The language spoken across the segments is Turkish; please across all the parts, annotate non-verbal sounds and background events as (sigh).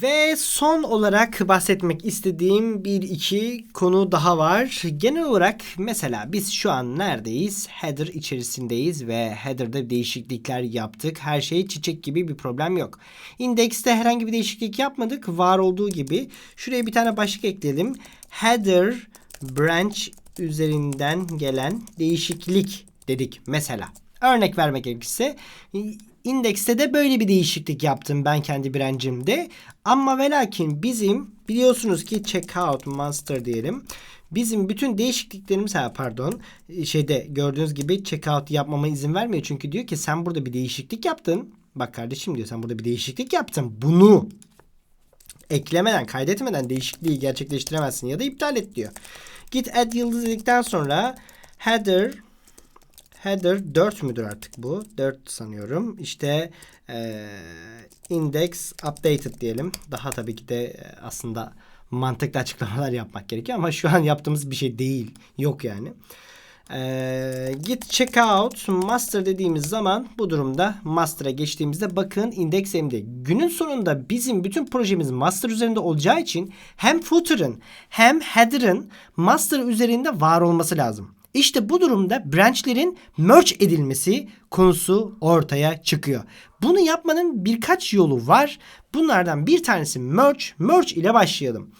Ve son olarak bahsetmek istediğim bir iki konu daha var. Genel olarak mesela biz şu an neredeyiz? Header içerisindeyiz ve header'da değişiklikler yaptık. Her şey çiçek gibi bir problem yok. Index'te herhangi bir değişiklik yapmadık. Var olduğu gibi. Şuraya bir tane başlık ekledim. Header branch üzerinden gelen değişiklik dedik mesela. Örnek vermek gerekirse indekste de böyle bir değişiklik yaptım ben kendi branch'imde. Ama ve lakin bizim biliyorsunuz ki checkout master diyelim. Bizim bütün değişikliklerimiz ha pardon şeyde gördüğünüz gibi checkout yapmama izin vermiyor. Çünkü diyor ki sen burada bir değişiklik yaptın. Bak kardeşim diyor sen burada bir değişiklik yaptın. Bunu eklemeden kaydetmeden değişikliği gerçekleştiremezsin ya da iptal et diyor. Git add yıldız dedikten sonra header header 4 müdür artık bu? 4 sanıyorum. İşte e, index updated diyelim. Daha tabii ki de e, aslında mantıklı açıklamalar yapmak gerekiyor ama şu an yaptığımız bir şey değil. Yok yani. Ee, git checkout master dediğimiz zaman bu durumda master'a geçtiğimizde bakın index MD. Günün sonunda bizim bütün projemiz master üzerinde olacağı için hem footer'ın hem header'ın master üzerinde var olması lazım. İşte bu durumda branchlerin merge edilmesi konusu ortaya çıkıyor. Bunu yapmanın birkaç yolu var. Bunlardan bir tanesi merge. Merge ile başlayalım.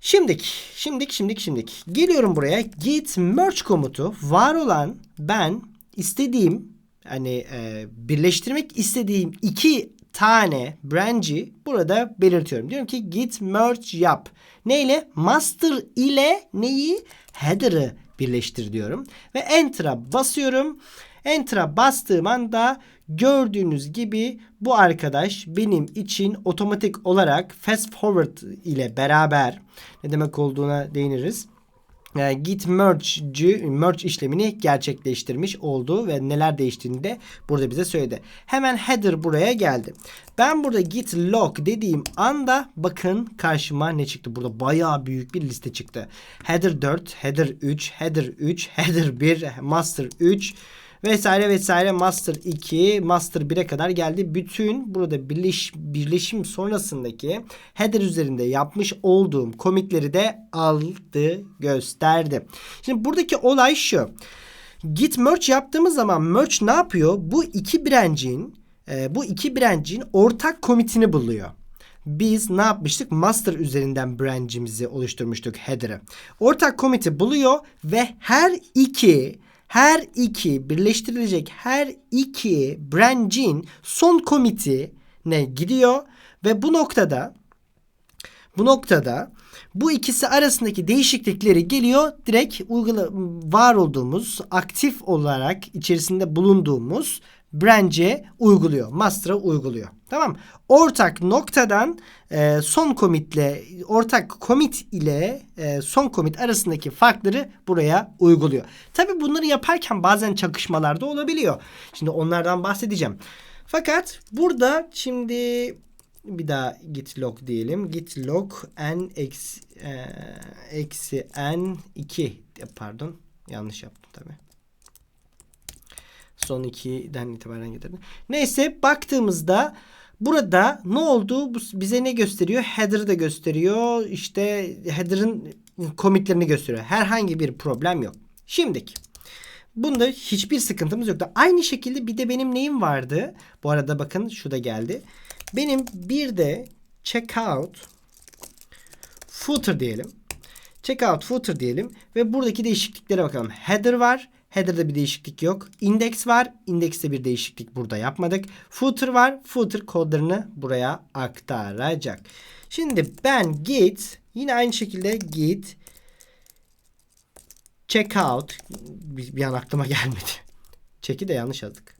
Şimdik, şimdik, şimdik, şimdik. Geliyorum buraya. Git merge komutu var olan ben istediğim hani e, birleştirmek istediğim iki tane branch'i burada belirtiyorum. Diyorum ki git merge yap. Neyle? Master ile neyi? Header'ı birleştir diyorum. Ve Enter'a basıyorum. Enter'a bastığım anda gördüğünüz gibi bu arkadaş benim için otomatik olarak fast forward ile beraber ne demek olduğuna değiniriz e, git merge, merge işlemini gerçekleştirmiş oldu ve neler değiştiğini de burada bize söyledi. Hemen header buraya geldi. Ben burada git log dediğim anda bakın karşıma ne çıktı. Burada bayağı büyük bir liste çıktı. Header 4, header 3, header 3, (laughs) header 1, master 3, vesaire vesaire master 2 master 1'e kadar geldi. Bütün burada birleş, birleşim sonrasındaki header üzerinde yapmış olduğum komikleri de aldı gösterdi. Şimdi buradaki olay şu. Git merge yaptığımız zaman merge ne yapıyor? Bu iki branch'in e, bu iki branch'in ortak komitini buluyor biz ne yapmıştık? Master üzerinden branch'imizi oluşturmuştuk header'ı. Ortak komiti buluyor ve her iki her iki birleştirilecek her iki branch'in son ne gidiyor ve bu noktada bu noktada bu ikisi arasındaki değişiklikleri geliyor. Direkt uygula var olduğumuz aktif olarak içerisinde bulunduğumuz branch'e uyguluyor. Master'a uyguluyor. Tamam Ortak noktadan e, son komitle ortak komit ile e, son komit arasındaki farkları buraya uyguluyor. Tabi bunları yaparken bazen çakışmalar da olabiliyor. Şimdi onlardan bahsedeceğim. Fakat burada şimdi bir daha git log diyelim. Git log n eksi, e, eksi n 2 pardon yanlış yaptım tabi. Son 2'den itibaren getirdim. Neyse baktığımızda Burada ne oldu? Bu bize ne gösteriyor? Header'ı da gösteriyor. İşte header'ın komitlerini gösteriyor. Herhangi bir problem yok. Şimdiki. Bunda hiçbir sıkıntımız yoktu. Aynı şekilde bir de benim neyim vardı? Bu arada bakın şu da geldi. Benim bir de checkout footer diyelim. Checkout footer diyelim ve buradaki değişikliklere bakalım. Header var. Header'da bir değişiklik yok. Index var. Index'te bir değişiklik burada yapmadık. Footer var. Footer kodlarını buraya aktaracak. Şimdi ben git yine aynı şekilde git checkout bir, bir an aklıma (laughs) gelmedi. Check'i de yanlış yazdık.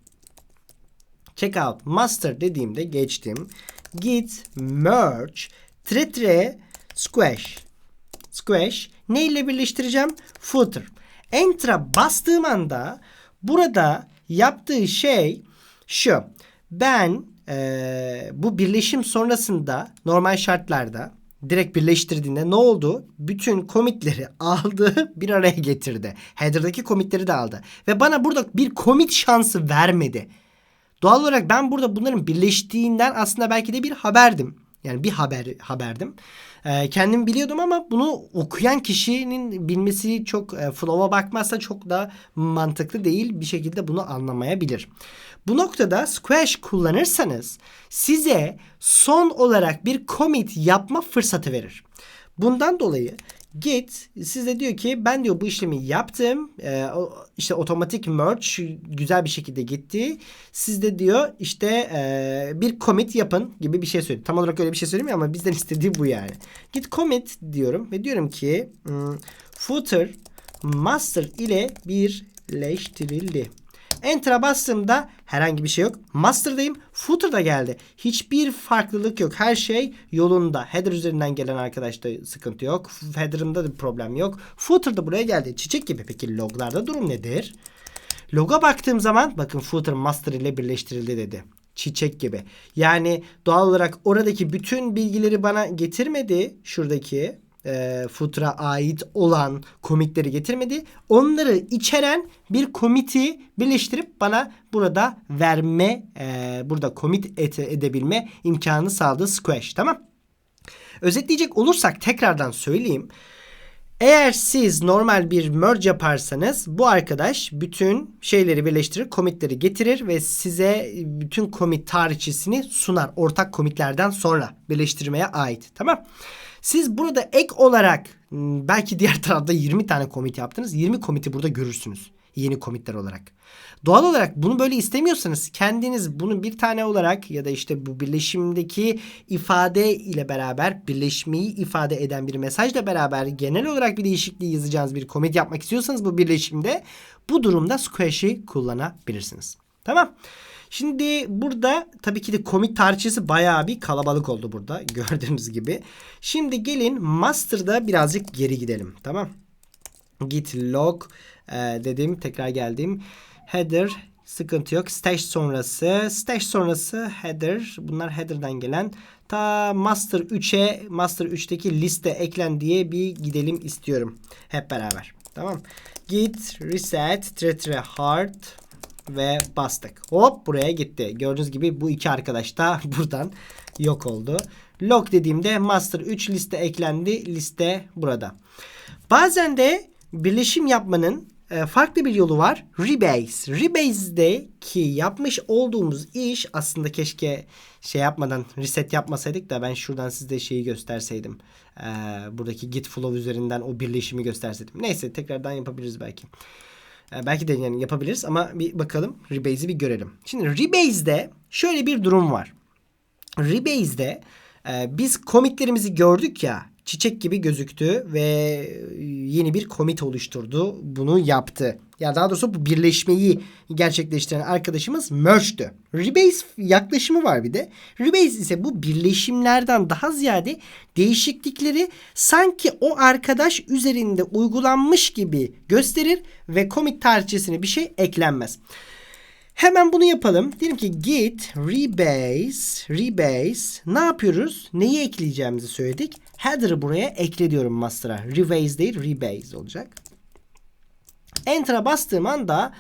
Checkout master dediğimde geçtim. Git merge tre squash. Squash ne ile birleştireceğim? Footer. Enter'a bastığım anda burada yaptığı şey şu. Ben e, bu birleşim sonrasında normal şartlarda direkt birleştirdiğinde ne oldu? Bütün komitleri (laughs) aldı bir araya getirdi. Header'daki komitleri de aldı. Ve bana burada bir komit şansı vermedi. Doğal olarak ben burada bunların birleştiğinden aslında belki de bir haberdim. Yani bir haber haberdim. Ee, kendim biliyordum ama bunu okuyan kişinin bilmesi çok e, flow'a bakmazsa çok da mantıklı değil. Bir şekilde bunu anlamayabilir. Bu noktada squash kullanırsanız size son olarak bir commit yapma fırsatı verir. Bundan dolayı Git size diyor ki ben diyor bu işlemi yaptım. Ee, işte otomatik merge güzel bir şekilde gitti. Siz de diyor işte e, bir commit yapın gibi bir şey söylüyor. Tam olarak öyle bir şey söylemiyor ama bizden (laughs) istediği bu yani. Git commit diyorum ve diyorum ki hmm, footer master ile birleştirildi. Enter'a bastığımda herhangi bir şey yok. Master'dayım. Footer da geldi. Hiçbir farklılık yok. Her şey yolunda. Header üzerinden gelen arkadaşta sıkıntı yok. Header'ımda da bir problem yok. Footer da buraya geldi. Çiçek gibi. Peki loglarda durum nedir? Loga baktığım zaman bakın footer master ile birleştirildi dedi. Çiçek gibi. Yani doğal olarak oradaki bütün bilgileri bana getirmedi. Şuradaki e, Futra ait olan komitleri getirmedi. Onları içeren bir komiti birleştirip bana burada verme, e, burada komit et, edebilme imkanı sağladı Squash. Tamam. Özetleyecek olursak tekrardan söyleyeyim. Eğer siz normal bir merge yaparsanız bu arkadaş bütün şeyleri birleştirir, komitleri getirir ve size bütün komit tarihçesini sunar. Ortak komitlerden sonra birleştirmeye ait. Tamam. Siz burada ek olarak belki diğer tarafta 20 tane komit yaptınız. 20 komiti burada görürsünüz. Yeni komitler olarak. Doğal olarak bunu böyle istemiyorsanız kendiniz bunu bir tane olarak ya da işte bu birleşimdeki ifade ile beraber birleşmeyi ifade eden bir mesajla beraber genel olarak bir değişikliği yazacağınız bir komit yapmak istiyorsanız bu birleşimde bu durumda Squash'i kullanabilirsiniz. Tamam. Şimdi burada tabii ki de komik tarihçesi bayağı bir kalabalık oldu burada (laughs) gördüğünüz gibi. Şimdi gelin master'da birazcık geri gidelim tamam. Git log e, dedim tekrar geldim. Header sıkıntı yok. Stash sonrası. Stash sonrası header. Bunlar header'dan gelen. Ta master 3'e master 3'teki liste eklen diye bir gidelim istiyorum. Hep beraber. Tamam. Git reset tre hard ve bastık. Hop buraya gitti. Gördüğünüz gibi bu iki arkadaş da (laughs) buradan yok oldu. Log dediğimde master 3 liste eklendi. Liste burada. Bazen de birleşim yapmanın e, farklı bir yolu var. Rebase. Rebase'de ki yapmış olduğumuz iş aslında keşke şey yapmadan reset yapmasaydık da ben şuradan size şeyi gösterseydim. Ee, buradaki git flow üzerinden o birleşimi gösterseydim. Neyse tekrardan yapabiliriz belki. E, belki de yani yapabiliriz ama bir bakalım Rebase'i bir görelim. Şimdi Rebase'de şöyle bir durum var. Rebase'de e, biz komitlerimizi gördük ya çiçek gibi gözüktü ve yeni bir komit oluşturdu. Bunu yaptı. Ya daha doğrusu bu birleşmeyi gerçekleştiren arkadaşımız Merge'dü. Rebase yaklaşımı var bir de. Rebase ise bu birleşimlerden daha ziyade değişiklikleri sanki o arkadaş üzerinde uygulanmış gibi gösterir ve komit tarihçesine bir şey eklenmez. Hemen bunu yapalım. Diyelim ki git rebase rebase ne yapıyoruz? Neyi ekleyeceğimizi söyledik. Header'ı buraya ekle diyorum master'a. Rebase değil rebase olacak. Enter'a bastığım anda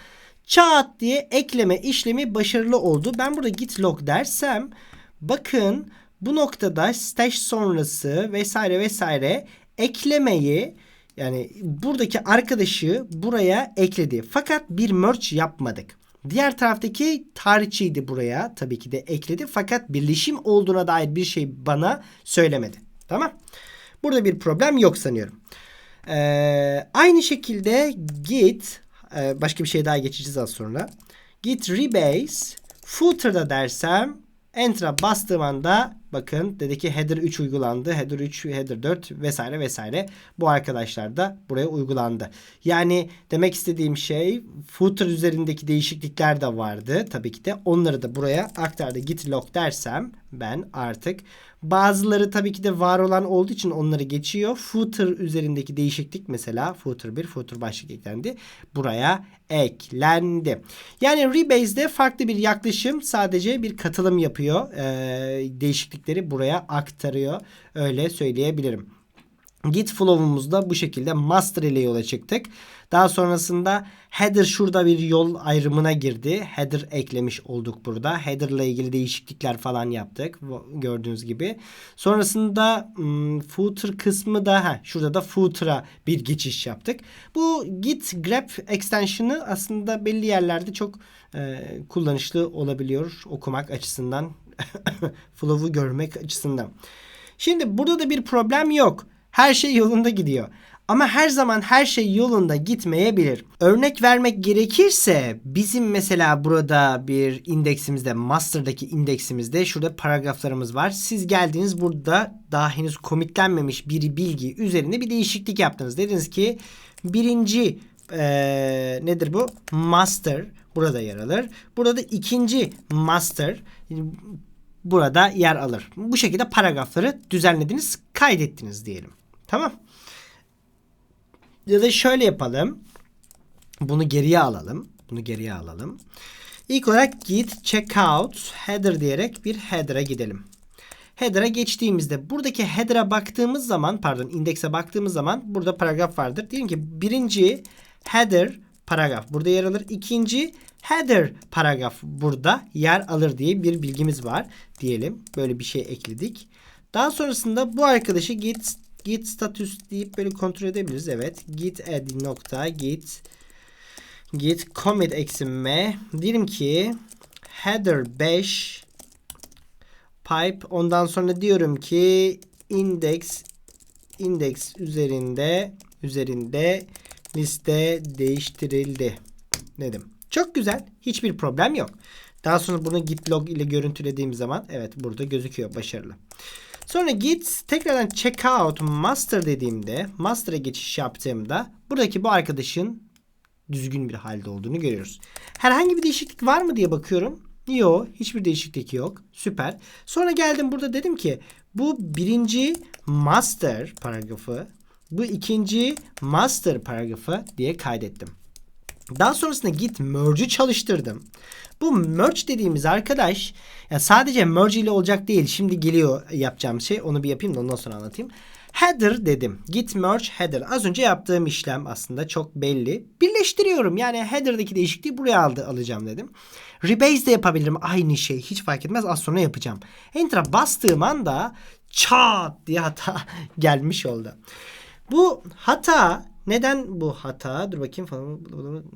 çat diye ekleme işlemi başarılı oldu. Ben burada git log dersem bakın bu noktada stash sonrası vesaire vesaire eklemeyi yani buradaki arkadaşı buraya ekledi. Fakat bir merge yapmadık. Diğer taraftaki tarihçiydi buraya tabii ki de ekledi. Fakat birleşim olduğuna dair bir şey bana söylemedi. Tamam. Burada bir problem yok sanıyorum. Ee, aynı şekilde git e, başka bir şey daha geçeceğiz az sonra. Git rebase footer'da dersem enter'a bastığım anda bakın dedi ki header 3 uygulandı. Header 3, header 4 vesaire vesaire. Bu arkadaşlar da buraya uygulandı. Yani demek istediğim şey footer üzerindeki değişiklikler de vardı. Tabii ki de onları da buraya aktardı. Git log dersem ben artık bazıları tabii ki de var olan olduğu için onları geçiyor. Footer üzerindeki değişiklik mesela footer 1, footer başlık eklendi. Buraya eklendi. Yani Rebase'de farklı bir yaklaşım sadece bir katılım yapıyor. Ee, değişiklikleri buraya aktarıyor. Öyle söyleyebilirim. Git flow'umuzda bu şekilde master ile yola çıktık. Daha sonrasında header şurada bir yol ayrımına girdi. Header eklemiş olduk burada. Header ile ilgili değişiklikler falan yaptık. Gördüğünüz gibi. Sonrasında hmm, footer kısmı da ha, şurada da footer'a bir geçiş yaptık. Bu git grep extension'ı aslında belli yerlerde çok e, kullanışlı olabiliyor okumak açısından. (laughs) Flow'u görmek açısından. Şimdi burada da bir problem yok. Her şey yolunda gidiyor. Ama her zaman her şey yolunda gitmeyebilir. Örnek vermek gerekirse bizim mesela burada bir indeksimizde master'daki indeksimizde şurada paragraflarımız var. Siz geldiniz burada daha henüz komitlenmemiş bir bilgi üzerinde bir değişiklik yaptınız. Dediniz ki birinci ee, nedir bu? Master burada yer alır. Burada ikinci master burada yer alır. Bu şekilde paragrafları düzenlediniz, kaydettiniz diyelim. Tamam. Ya da şöyle yapalım. Bunu geriye alalım. Bunu geriye alalım. İlk olarak git checkout header diyerek bir header'a gidelim. Header'a geçtiğimizde buradaki header'a baktığımız zaman pardon indekse baktığımız zaman burada paragraf vardır. Diyelim ki birinci header paragraf burada yer alır. İkinci header paragraf burada yer alır diye bir bilgimiz var diyelim. Böyle bir şey ekledik. Daha sonrasında bu arkadaşı git git status deyip böyle kontrol edebiliriz. Evet. Git add nokta git git commit eksi m diyelim ki header 5 pipe ondan sonra diyorum ki index index üzerinde üzerinde liste değiştirildi dedim. Çok güzel. Hiçbir problem yok. Daha sonra bunu git log ile görüntülediğim zaman evet burada gözüküyor başarılı. Sonra git tekrardan checkout master dediğimde master'a geçiş yaptığımda buradaki bu arkadaşın düzgün bir halde olduğunu görüyoruz. Herhangi bir değişiklik var mı diye bakıyorum. Yok. Hiçbir değişiklik yok. Süper. Sonra geldim burada dedim ki bu birinci master paragrafı bu ikinci master paragrafı diye kaydettim. Daha sonrasında git merge'ü çalıştırdım. Bu merge dediğimiz arkadaş ya sadece merge ile olacak değil. Şimdi geliyor yapacağım şey. Onu bir yapayım da ondan sonra anlatayım. Header dedim. Git merge header. Az önce yaptığım işlem aslında çok belli. Birleştiriyorum. Yani header'daki değişikliği buraya aldı, alacağım dedim. Rebase de yapabilirim. Aynı şey. Hiç fark etmez. Az sonra yapacağım. Enter'a bastığım anda çat diye hata (laughs) gelmiş oldu. Bu hata neden bu hata? Dur bakayım falan.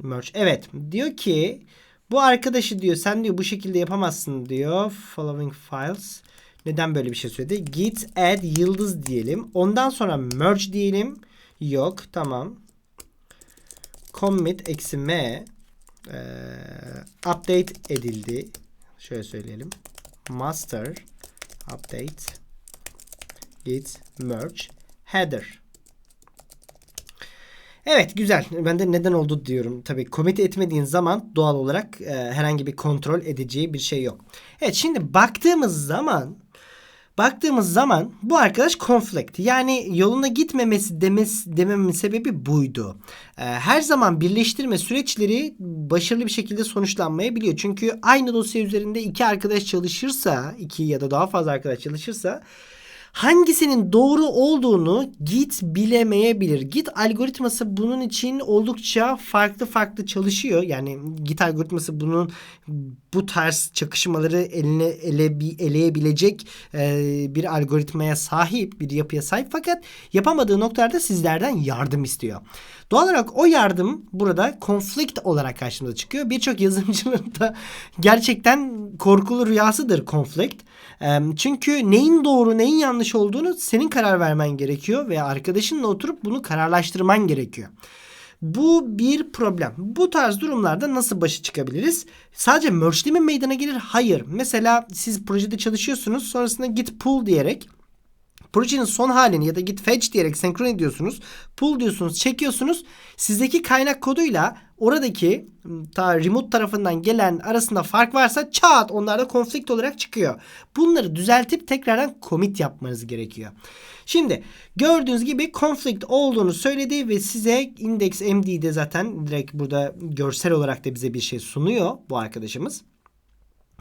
Merge. Evet. Diyor ki bu arkadaşı diyor sen diyor bu şekilde yapamazsın diyor. Following files. Neden böyle bir şey söyledi? Git add yıldız diyelim. Ondan sonra merge diyelim. Yok. Tamam. Commit eksi m e, update edildi. Şöyle söyleyelim. Master update git merge header. Evet güzel. Ben de neden oldu diyorum. Tabii commit etmediğin zaman doğal olarak e, herhangi bir kontrol edeceği bir şey yok. Evet şimdi baktığımız zaman baktığımız zaman bu arkadaş conflict. Yani yoluna gitmemesi demesi, dememin sebebi buydu. E, her zaman birleştirme süreçleri başarılı bir şekilde sonuçlanmayabiliyor. Çünkü aynı dosya üzerinde iki arkadaş çalışırsa, iki ya da daha fazla arkadaş çalışırsa hangisinin doğru olduğunu Git bilemeyebilir. Git algoritması bunun için oldukça farklı farklı çalışıyor. Yani Git algoritması bunun bu tarz çakışmaları eline ele, eleyebilecek e, bir algoritmaya sahip, bir yapıya sahip fakat yapamadığı noktalarda sizlerden yardım istiyor. Doğal olarak o yardım burada konflikt olarak karşımıza çıkıyor. Birçok yazılımcının da gerçekten korkulu rüyasıdır konflikt. Çünkü neyin doğru neyin yanlış olduğunu senin karar vermen gerekiyor ve arkadaşınla oturup bunu kararlaştırman gerekiyor. Bu bir problem. Bu tarz durumlarda nasıl başa çıkabiliriz? Sadece merge mi meydana gelir? Hayır. Mesela siz projede çalışıyorsunuz. Sonrasında git pull diyerek projenin son halini ya da git fetch diyerek senkron ediyorsunuz. Pull diyorsunuz, çekiyorsunuz. Sizdeki kaynak koduyla oradaki ta remote tarafından gelen arasında fark varsa çat onlarda konflikt olarak çıkıyor. Bunları düzeltip tekrardan commit yapmanız gerekiyor. Şimdi gördüğünüz gibi konflikt olduğunu söyledi ve size index md'de zaten direkt burada görsel olarak da bize bir şey sunuyor bu arkadaşımız.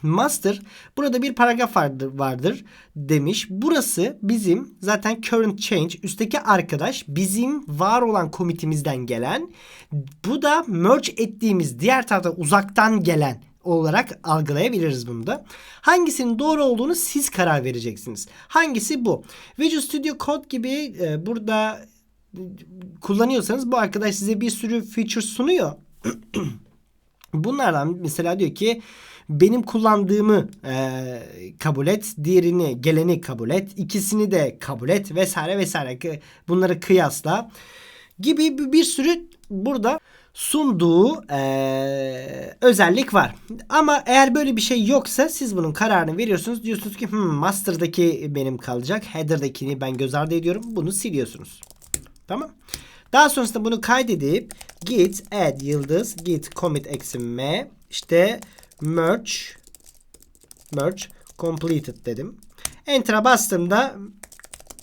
Master burada bir paragraf vardır, vardır demiş. Burası bizim zaten current change üstteki arkadaş bizim var olan komitimizden gelen bu da merge ettiğimiz diğer tarafta uzaktan gelen olarak algılayabiliriz bunu da. Hangisinin doğru olduğunu siz karar vereceksiniz. Hangisi bu? Visual Studio Code gibi e, burada kullanıyorsanız bu arkadaş size bir sürü feature sunuyor. (clears throat) Bunlardan mesela diyor ki benim kullandığımı e, kabul et, diğerini geleni kabul et, ikisini de kabul et vesaire vesaire. Bunları kıyasla gibi bir, sürü burada sunduğu e, özellik var. Ama eğer böyle bir şey yoksa siz bunun kararını veriyorsunuz. Diyorsunuz ki hmm, master'daki benim kalacak. Header'dakini ben göz ardı ediyorum. Bunu siliyorsunuz. Tamam. Daha sonrasında bunu kaydedip git add yıldız git commit eksi m işte merge merge completed dedim. Enter'a bastığımda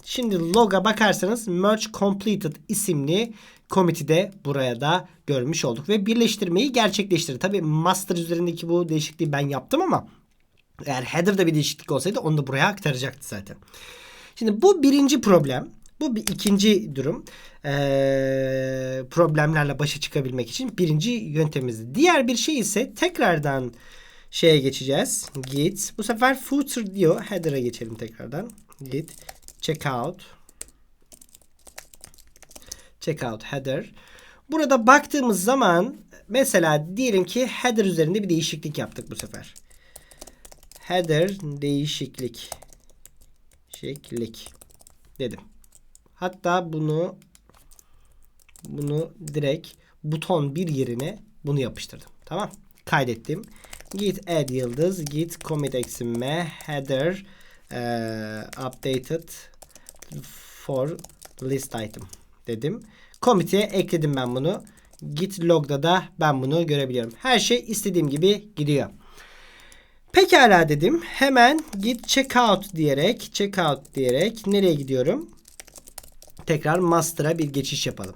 şimdi log'a bakarsanız merge completed isimli commit'i de buraya da görmüş olduk ve birleştirmeyi gerçekleştirdi. Tabi master üzerindeki bu değişikliği ben yaptım ama eğer header'da bir değişiklik olsaydı onu da buraya aktaracaktı zaten. Şimdi bu birinci problem. Bu bir ikinci durum. Ee, problemlerle başa çıkabilmek için birinci yöntemimiz. Diğer bir şey ise tekrardan şeye geçeceğiz. Git. Bu sefer footer diyor. Header'a geçelim tekrardan. Git. Checkout. Checkout header. Burada baktığımız zaman mesela diyelim ki header üzerinde bir değişiklik yaptık bu sefer. Header değişiklik. Şeklik dedim. Hatta bunu bunu direkt buton bir yerine bunu yapıştırdım. Tamam. Kaydettim. Git add yıldız. Git commit eksi header uh, updated for list item dedim. Commit'e ekledim ben bunu. Git log'da da ben bunu görebiliyorum. Her şey istediğim gibi gidiyor. Pekala dedim. Hemen git checkout diyerek checkout diyerek nereye gidiyorum? Tekrar master'a bir geçiş yapalım.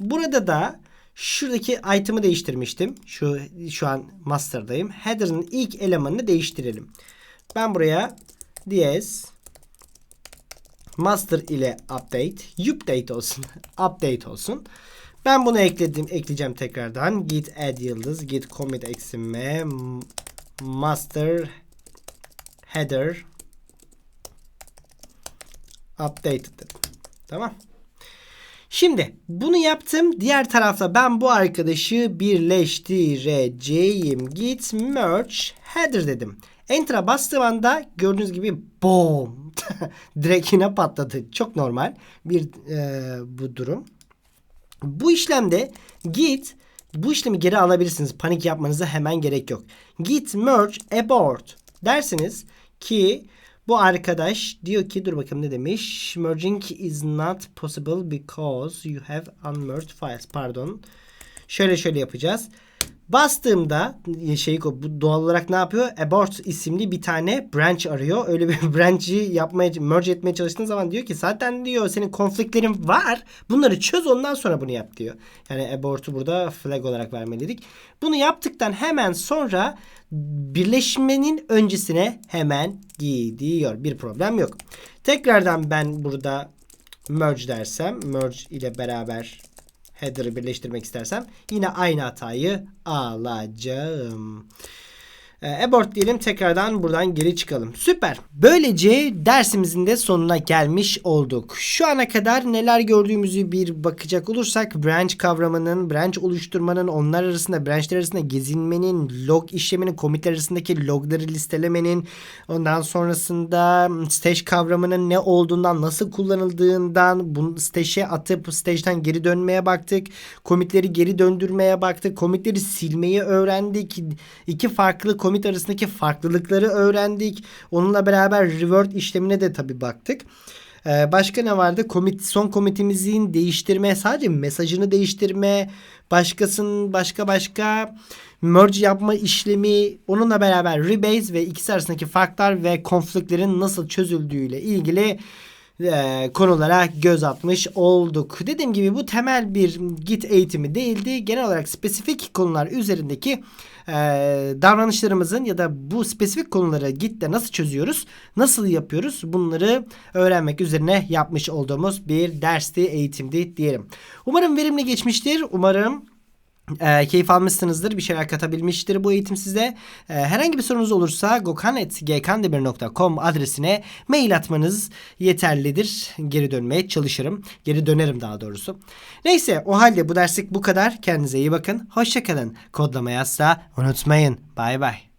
Burada da şuradaki item'ı değiştirmiştim. Şu şu an master'dayım. Header'ın ilk elemanını değiştirelim. Ben buraya ds master ile update, update olsun, (laughs) update olsun. Ben bunu ekledim, ekleyeceğim tekrardan. Git add yıldız, git commit eksi m, master header updated dedim. Tamam. Şimdi bunu yaptım. Diğer tarafta ben bu arkadaşı birleştireceğim. Git merge header dedim. Enter'a bastığım anda gördüğünüz gibi boom (laughs) direkt yine patladı. Çok normal bir e, bu durum. Bu işlemde git bu işlemi geri alabilirsiniz. Panik yapmanıza hemen gerek yok. Git merge abort dersiniz ki bu arkadaş diyor ki dur bakalım ne demiş. Merging is not possible because you have unmerged files. Pardon. Şöyle şöyle yapacağız. Bastığımda şey bu doğal olarak ne yapıyor? Abort isimli bir tane branch arıyor. Öyle bir (laughs) branch'i yapmaya merge etmeye çalıştığın zaman diyor ki zaten diyor senin konfliktlerin var. Bunları çöz ondan sonra bunu yap diyor. Yani abort'u burada flag olarak vermeliydik. Bunu yaptıktan hemen sonra birleşmenin öncesine hemen gidiyor. Bir problem yok. Tekrardan ben burada merge dersem merge ile beraber header'ı birleştirmek istersem yine aynı hatayı alacağım. E, abort diyelim tekrardan buradan geri çıkalım. Süper. Böylece dersimizin de sonuna gelmiş olduk. Şu ana kadar neler gördüğümüzü bir bakacak olursak branch kavramının, branch oluşturmanın, onlar arasında branchler arasında gezinmenin, log işleminin, komitler arasındaki logları listelemenin, ondan sonrasında stage kavramının ne olduğundan, nasıl kullanıldığından, bunu stage'e atıp stage'den geri dönmeye baktık. Komitleri geri döndürmeye baktık. Komitleri silmeyi öğrendik. İki farklı commit arasındaki farklılıkları öğrendik. Onunla beraber revert işlemine de tabi baktık. Ee, başka ne vardı? Commit, son commit'imizin değiştirme, sadece mesajını değiştirme, başkasının başka başka merge yapma işlemi, onunla beraber rebase ve ikisi arasındaki farklar ve konfliktlerin nasıl çözüldüğüyle ilgili e, konulara göz atmış olduk. Dediğim gibi bu temel bir git eğitimi değildi. Genel olarak spesifik konular üzerindeki e, davranışlarımızın ya da bu spesifik konuları gitte nasıl çözüyoruz, nasıl yapıyoruz bunları öğrenmek üzerine yapmış olduğumuz bir dersti, eğitimdi diyelim. Umarım verimli geçmiştir. Umarım e, keyif almışsınızdır. Bir şeyler katabilmiştir bu eğitim size. E, herhangi bir sorunuz olursa gökhan.gkandemir.com adresine mail atmanız yeterlidir. Geri dönmeye çalışırım. Geri dönerim daha doğrusu. Neyse o halde bu derslik bu kadar. Kendinize iyi bakın. Hoşçakalın. Kodlama yazsa unutmayın. Bay bay.